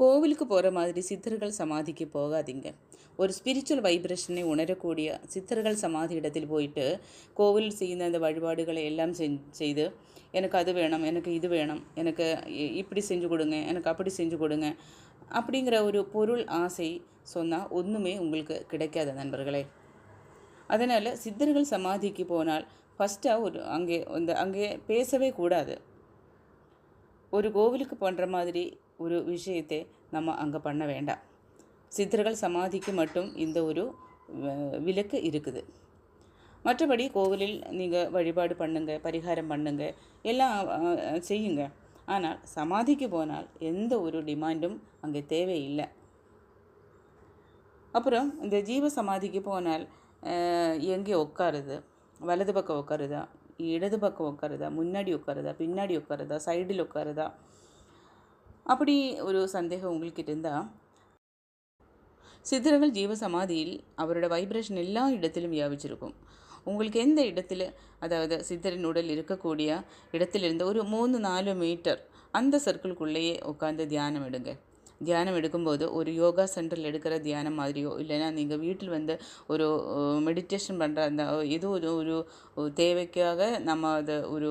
கோவிலுக்கு போகிற மாதிரி சித்தர்கள் சமாதிக்கு போகாதீங்க. ஒரு ஸ்பிரிச்சுவல் வைப்ரேஷனை உணரக்கூடிய சித்தர்கள் சமாதி இடத்தில் போயிட்டு கோவில் செய்யுந்த அந்த வழிபாடுகளை எல்லாம் செய்து எனக்கு அது வேணும் எனக்கு இது வேணும் எனக்கு இப்படி செஞ்சு கொடுங்க எனக்கு அப்படி செஞ்சு கொடுங்க அப்படிங்கிற ஒரு பொருள் ஆசை சொன்னால் ஒன்றுமே உங்களுக்கு கிடைக்காத நண்பர்களே. அதனால் சித்தர்கள் சமாதிக்கு போனால் ஃபஸ்ட்டாக ஒரு அங்கே அந்த அங்கே பேசவே கூடாது. ஒரு கோவிலுக்கு பண்ணுற மாதிரி ஒரு விஷயத்தை நம்ம அங்கே பண்ண வேண்டாம் சித்தர்கள் சமாதிக்கு மட்டும் இந்த ஒரு விலக்கு இருக்குது மற்றபடி கோவிலில் நீங்கள் வழிபாடு பண்ணுங்க பரிகாரம் பண்ணுங்க எல்லாம் செய்யுங்க ஆனால் சமாதிக்கு போனால் எந்த ஒரு டிமாண்டும் அங்கே தேவையில்லை அப்புறம் இந்த ஜீவ சமாதிக்கு போனால் எங்கே உட்காருது வலது பக்கம் உட்காருதா இடது பக்கம் உட்காருதா முன்னாடி உட்காருதா பின்னாடி உட்காருதா சைடில் உட்காருதா அப்படி ஒரு சந்தேகம் உங்களுக்கு இருந்தால் சித்திரங்கள் ஜீவசமாதியில் அவரோட வைப்ரேஷன் எல்லா இடத்திலும் வியாபிச்சிருக்கும். உங்களுக்கு எந்த இடத்துல அதாவது சித்தரின் உடல் இருக்கக்கூடிய இடத்திலிருந்து ஒரு மூணு நாலு மீட்டர் அந்த சர்க்கிள்குள்ளேயே உட்காந்து தியானம் எடுங்க. தியானம் எடுக்கும்போது ஒரு யோகா சென்டரில் எடுக்கிற தியானம் மாதிரியோ இல்லைன்னா நீங்கள் வீட்டில் வந்து ஒரு மெடிடேஷன் பண்ணுற அந்த ஏதோ ஒரு ஒரு தேவைக்காக நம்ம அதை ஒரு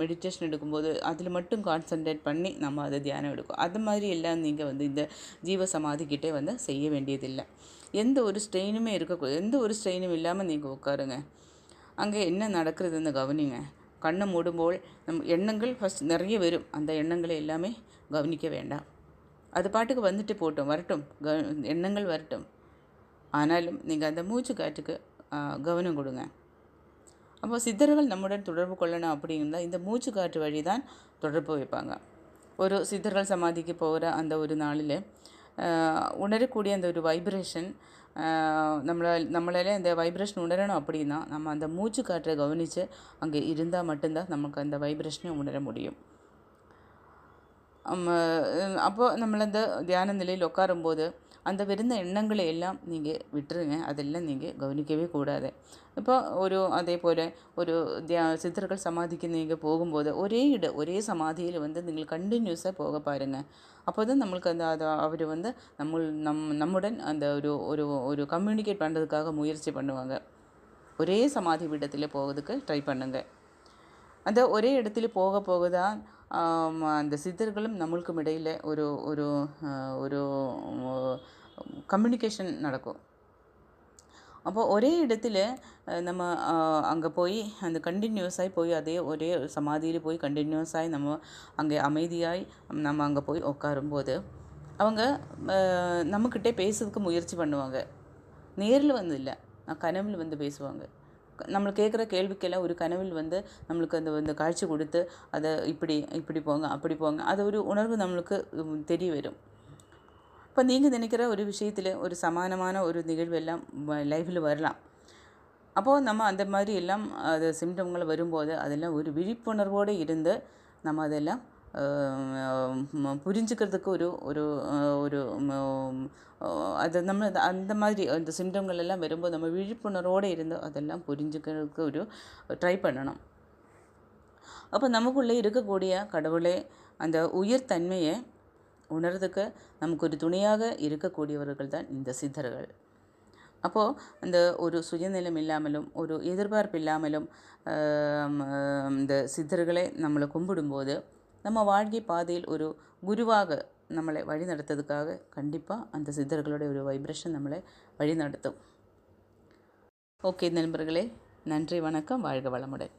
மெடிடேஷன் எடுக்கும்போது அதில் மட்டும் கான்சன்ட்ரேட் பண்ணி நம்ம அதை தியானம் எடுக்கும். அது மாதிரி எல்லாம் நீங்கள் வந்து இந்த ஜீவ சமாதிக்கிட்டே வந்து செய்ய வேண்டியதில்லை. எந்த ஒரு ஸ்ட்ரெயினுமே இருக்கக்கூடாது எந்த ஒரு ஸ்ட்ரெயினும் இல்லாமல் நீங்கள் உட்காருங்க. அங்கே என்ன நடக்கிறதுன்னு கவனிங்க. கண்ணை மூடும்போல் நம் எண்ணங்கள் ஃபஸ்ட் நிறைய வரும். அந்த எண்ணங்களை எல்லாமே கவனிக்க வேண்டாம். அது பாட்டுக்கு வந்துட்டு போட்டோம் வரட்டும். க எண்ணங்கள் வரட்டும். ஆனாலும் நீங்கள் அந்த மூச்சு காற்றுக்கு கவனம் கொடுங்க. அப்போ சித்தர்கள் நம்முடன் தொடர்பு கொள்ளணும் அப்படின்னா இந்த மூச்சு காற்று வழி தான் தொடர்பு வைப்பாங்க. ஒரு சித்தர்கள் சமாதிக்கு போகிற அந்த ஒரு நாளில் உணரக்கூடிய அந்த ஒரு வைப்ரேஷன் நம்மளை நம்மளால அந்த வைப்ரேஷன் உணரணும் அப்படின்னா நம்ம அந்த மூச்சு காற்றை கவனித்து அங்கே இருந்தால் மட்டும்தான் நமக்கு அந்த வைப்ரேஷனை உணர முடியும். அப்போ നമ്മൾ அந்த தியான நிலையில் உட்காரும்போது அந்த വരുന്ന எண்ணங்களை எல்லாம் நீங்கள் விட்டுருங்க அதெல்லாம் நீங்கள் கவனிக்கவே கூடாது இப்போ ഒരു അതേപോലെ ഒരു தியா சித்தர்கள் சமாதிக்கு நீங்கள் போகும்போது ஒரே இட ஒரே சமாதியில் வந்து நீங்கள் கண்டினியூஸாக போக பாருங்கள் அப்போ தான் நம்மளுக்கு அந்த அது அவர் வந்து நம்ம நம் நம்முடன் அந்த ஒரு ஒரு ஒரு கம்யூனிகேட் பண்ணுறதுக்காக முயற்சி பண்ணுவாங்க ஒரே சமாதி பீடத்தில் போகிறதுக்கு ட்ரை பண்ணுங்கள் அந்த ஒரே இடத்துல போக போக தான் அந்த சித்தர்களும் நம்மளுக்கும் இடையில் ஒரு ஒரு ஒரு கம்யூனிகேஷன் நடக்கும். அப்போ ஒரே இடத்துல நம்ம அங்கே போய் அந்த கண்டினியூஸாகி போய் அதே ஒரே சமாதியில் போய் கண்டினியூஸாகி நம்ம அங்கே அமைதியாய் நம்ம அங்கே போய் உட்காரும்போது அவங்க நம்மக்கிட்டே பேசுறதுக்கு முயற்சி பண்ணுவாங்க. நேரில் வந்ததில்லை இல்லை கனவில் வந்து பேசுவாங்க. நம்ம கேட்குற கேள்விக்கெல்லாம் ஒரு கனவில் வந்து நம்மளுக்கு அந்த அந்த காட்சி கொடுத்து அதை இப்படி இப்படி போங்க அப்படி போங்க. அது ஒரு உணர்வு நம்மளுக்கு தெரிய வரும் இப்போ நீங்கள் நினைக்கிற ஒரு விஷயத்தில் ஒரு சமானமான ஒரு நிகழ்வு எல்லாம் லைஃப்பில் வரலாம். அப்போது நம்ம அந்த மாதிரி எல்லாம் அது சிம்டம்கள் வரும்போது அதெல்லாம் ஒரு விழிப்புணர்வோடு இருந்து நம்ம அதெல்லாம் புரிஞ்சுக்கிறதுக்கு ஒரு ஒரு ஒரு அது நம்ம அந்த மாதிரி அந்த சிம்டங்கள் எல்லாம் வரும்போது நம்ம விழிப்புணர்வோடு இருந்து அதெல்லாம் புரிஞ்சுக்கிறதுக்கு ஒரு ட்ரை பண்ணணும் அப்போ நமக்குள்ளே இருக்கக்கூடிய கடவுளே அந்த உயிர் தன்மையை உணர்றதுக்கு நமக்கு ஒரு துணையாக இருக்கக்கூடியவர்கள் தான் இந்த சித்தர்கள் அப்போது அந்த ஒரு சுயநிலம் இல்லாமலும் ஒரு எதிர்பார்ப்பு இல்லாமலும் இந்த சித்தர்களை நம்மளை கும்பிடும்போது நம்ம வாழ்க்கை பாதையில் ஒரு குருவாக நம்மளை வழி நடத்துறதுக்காக கண்டிப்பாக அந்த சித்தர்களுடைய ஒரு வைப்ரேஷன் நம்மளை வழி நடத்தும் ஓகே நண்பர்களே நன்றி வணக்கம். வாழ்க வளமுடன்.